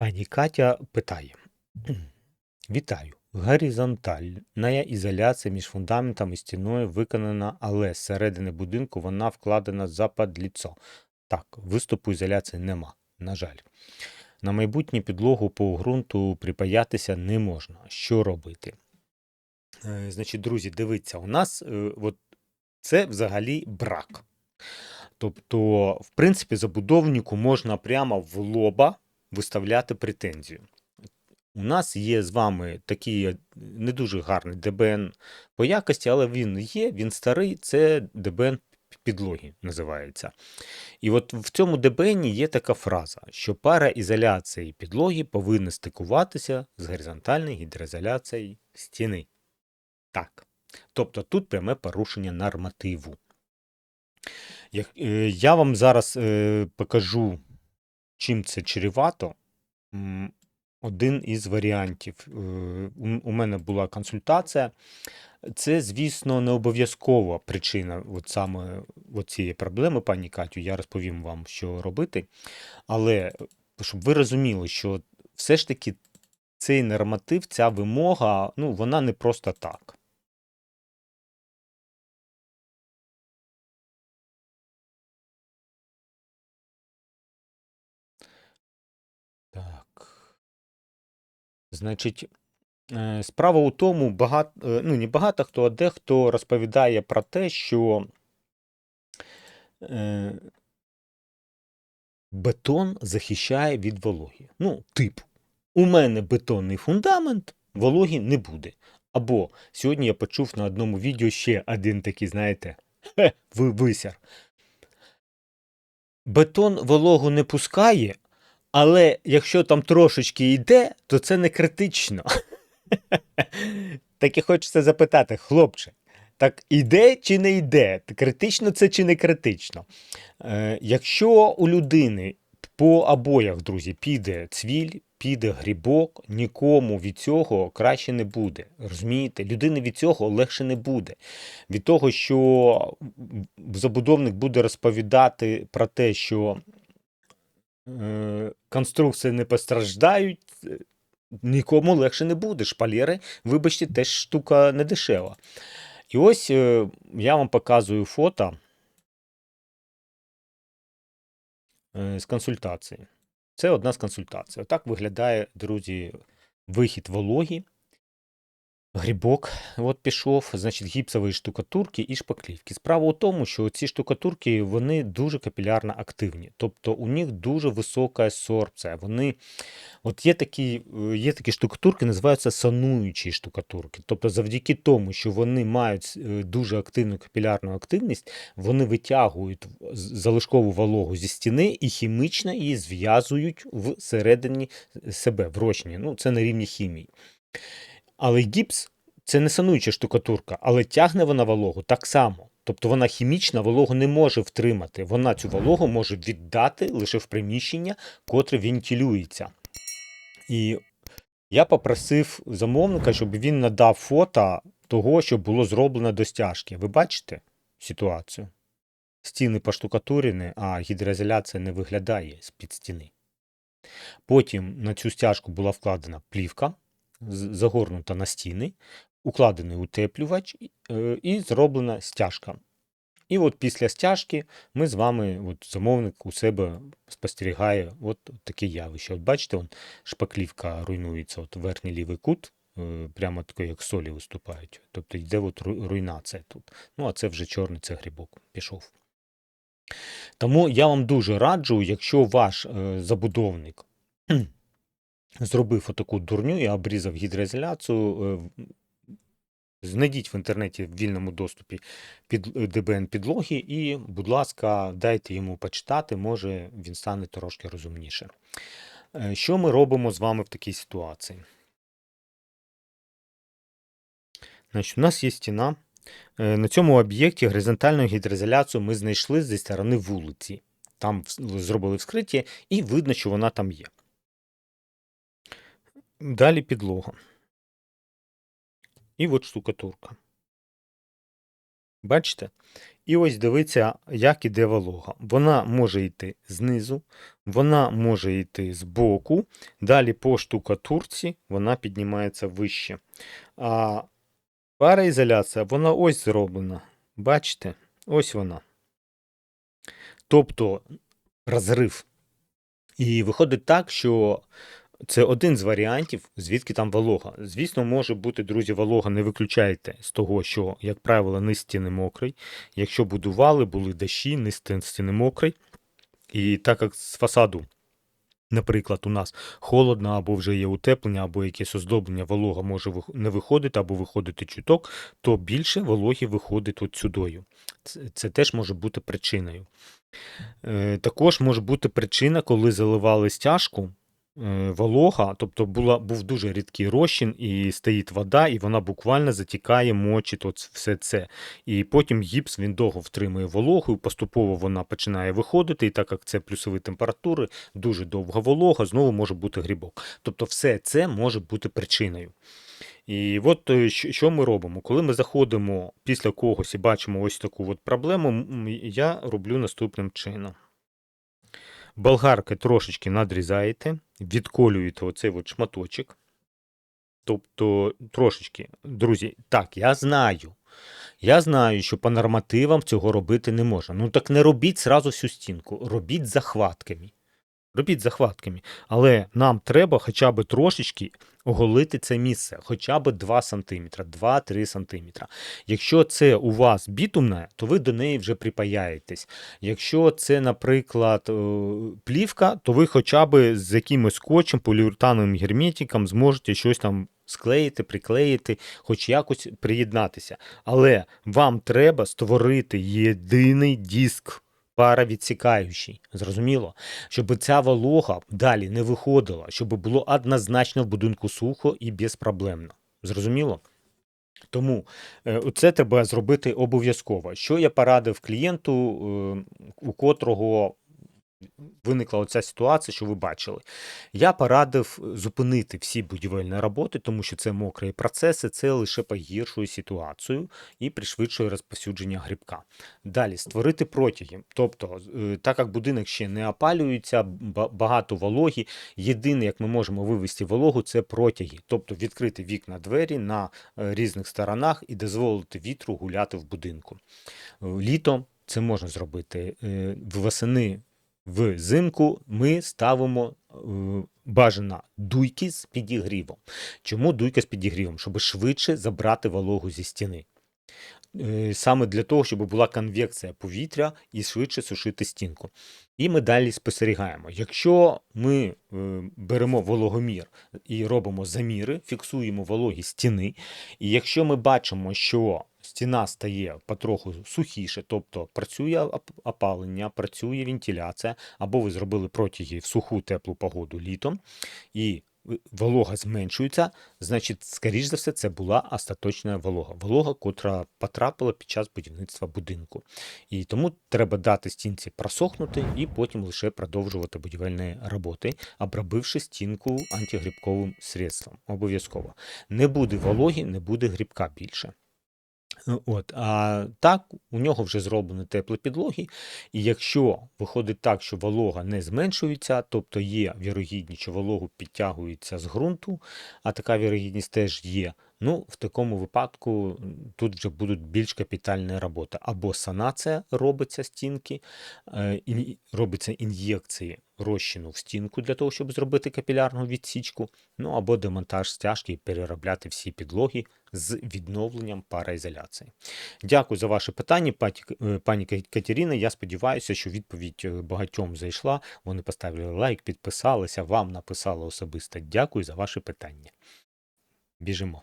Пані Катя питає: Вітаю. Горизонтальна ізоляція між фундаментом і стіною виконана, але з середини будинку вона вкладена западліцо. Так, виступу ізоляції нема, на жаль. На майбутнє підлогу по ґрунту припаятися не можна. Що робити? Е, Значить, друзі, дивіться, у нас е, от це взагалі брак. Тобто, в принципі, забудовнику можна прямо в лоба виставляти претензію. У нас є з вами такий не дуже гарний ДБН по якості, але він є, він старий, це ДБН підлоги називається. І от в цьому ДБН є така фраза, що пара ізоляції підлоги повинна стикуватися з горизонтальною гідроізоляцією стіни. Так. Тобто тут пряме порушення нормативу. Е, Я вам зараз е, покажу, чим це чревато. Один із варіантів. Е, у- мене була консультація. Це, звісно, не обов'язкова причина от саме от цієї проблеми, пані Катю. Я розповім вам, що робити. Але щоб ви розуміли, що все ж таки цей норматив, ця вимога, ну, вона не просто. Так. Значить, е, справа у тому, багато, ну не багато хто, а дехто розповідає про те, що е, бетон захищає від вологи. Ну, типу, у мене бетонний фундамент, вологі не буде. Або сьогодні я почув на одному відео ще один такий, знаєте, висяр. Бетон вологу не пускає, але якщо там трошечки йде, то це не критично. Так і хочеться запитати, хлопче, так іде чи не йде? Критично це чи не критично? Е, якщо у людини по обоях, друзі, піде цвіль, піде грибок, нікому від цього краще не буде. Розумієте? Людини від цього легше не буде. Від того, що забудовник буде розповідати про те, що конструкції не постраждають, е, нікому легше не буде. Шпалери, вибачте, теж штука не дешева. І ось е, я вам показую фото е, з консультації. Це одна з консультацій. Отак виглядає, друзі, вихід вологі. Грибок от пішов, значить, гіпсової штукатурки і шпаклівки. Справа у тому, що ці штукатурки вони дуже капілярно активні, тобто у них дуже висока сорбція. Вони, от є такі, е, є такі штукатурки, називаються сануючі штукатурки. Тобто, завдяки тому, що вони мають е, дуже активну капілярну активність, вони витягують залишкову вологу зі стіни і хімічно її зв'язують всередині себе, в розчині. Ну, це на рівні хімії. Але гіпс це не сануюча штукатурка, але тягне вона вологу так само. Тобто вона хімічна, вологу не може втримати. Вона цю вологу може віддати лише в приміщення, котре вентилюється. І я попросив замовника, щоб він надав фото того, що було зроблено до стяжки. Ви бачите ситуацію? Стіни поштукатурені, а гідроізоляція не виглядає з-під стіни. Потім на цю стяжку була вкладена плівка, загорнута на стіни, укладений утеплювач е, і зроблена стяжка. І от після стяжки ми з вами, от замовник у себе спостерігає от таке явище. От бачите, он, шпаклівка руйнується, от верхній лівий кут, е, прямо таке, як солі виступають. Тобто йде от руйнація тут. Ну, а це вже чорний це грибок пішов. Тому я вам дуже раджу, якщо ваш е, забудовник зробив отаку дурню і обрізав гідроізоляцію, е, знайдіть в інтернеті в вільному доступі під е, ДБН підлоги і, будь ласка, дайте йому почитати, може він стане трошки розумніше. Е, Що ми робимо з вами в такій ситуації? Значить, у нас є стіна. На цьому об'єкті горизонтальну гідроізоляцію ми знайшли зі сторони вулиці. Там зробили вскриття, і видно, що вона там є. Далі підлога. І от штукатурка. Бачите? І ось дивіться, як іде волога. Вона може йти знизу, вона може йти збоку, далі по штукатурці вона піднімається вище. А пароізоляція, вона ось зроблена. Бачите? Ось вона. Тобто розрив. І виходить так, що це один з варіантів, звідки там волога. Звісно, може бути, друзі, волога не виключайте з того, що, як правило, низ стіни мокрий. Якщо будували, були дощі, низ стіни мокрий. І так як з фасаду, наприклад, у нас холодно, або вже є утеплення, або якесь оздоблення, волога може не виходити, або виходити чуток, то більше вологі виходить от сюдою. Це, теж може бути причиною. Е, також може бути причина, коли заливали стяжку, волога, тобто була, був дуже рідкий розчин, і стоїть вода, і вона буквально затікає, мочить от все це. І потім гіпс він довго втримує вологу, і поступово вона починає виходити, і так як це плюсові температури, дуже довга волога, знову може бути грибок. Тобто все це може бути причиною. І от е, що ми робимо? Коли ми заходимо після когось і бачимо ось таку от проблему, я роблю наступним чином. Болгарки трошечки надрізаєте, відколюєте оцей от шматочок. Тобто, трошечки, друзі, так, я знаю. Я знаю, що по нормативам цього робити не можна. Ну так не робіть зразу всю стінку, робіть захватками. Робіть захватками. Але нам треба хоча б трошечки оголити це місце, хоча б 2 см, 2-3 см. Якщо це у вас бітумна, то ви до неї вже припаяєтесь. Якщо це, наприклад, е, плівка, то ви хоча б з якимось скотчем, поліуретановим герметиком зможете щось там склеїти, приклеїти, хоч якось приєднатися. Але вам треба створити єдиний диск паравідсікаючий. Зрозуміло? Щоб ця волога далі не виходила, щоб було однозначно в будинку сухо і безпроблемно. Зрозуміло? Тому е, це треба зробити обов'язково. Що я порадив клієнту, е, у котрого виникла оця ситуація, що ви бачили. Я порадив зупинити всі будівельні роботи, тому що це мокрі процеси, це лише погіршує ситуацію і пришвидшує розповсюдження грибка. Далі створити протяги. Тобто, е, так як будинок ще не опалюється, багато вологі. Єдине, як ми можемо вивести вологу, це протяги, тобто відкрити вікна двері на е, різних сторонах і дозволити вітру гуляти в будинку. Е, Літом це можна зробити. Восени Взимку ми ставимо е, бажано дуйки з підігрівом. Чому дуйка з підігрівом? Щоб швидше забрати вологу зі стіни. Е, Саме для того, щоб була конвекція повітря і швидше сушити стінку. І ми далі спостерігаємо. Якщо ми е, беремо вологомір і робимо заміри, фіксуємо вологі стіни, і якщо ми бачимо, що стіна стає потроху сухіше, тобто працює опалення, працює вентиляція, або ви зробили протяги в суху теплу погоду літом, і волога зменшується, значить, скоріш за все, це була остаточна волога. Волога, котра потрапила під час будівництва будинку. І тому треба дати стінці просохнути і потім лише продовжувати будівельні роботи, обробивши стінку антигрибковим средством. Обов'язково. Не буде вологі, не буде грибка більше. Е, От, а так, у нього вже зроблені теплі підлоги, і якщо виходить так, що волога не зменшується, тобто є вірогідність, що вологу підтягується з ґрунту, а така вірогідність теж є. Ну, в такому випадку тут вже будуть більш капітальні роботи. Або санація робиться стінки, е, робиться ін'єкції розчину в стінку для того, щоб зробити капілярну відсічку, ну або демонтаж стяжки і переробляти всі підлоги з відновленням пароізоляції. Дякую за ваше питання, е, пані Ка- Катерина. Я сподіваюся, що відповідь е, багатьом зайшла. Вони поставили лайк, підписалися, вам написали особисто. Дякую за ваше питання. Біжимо.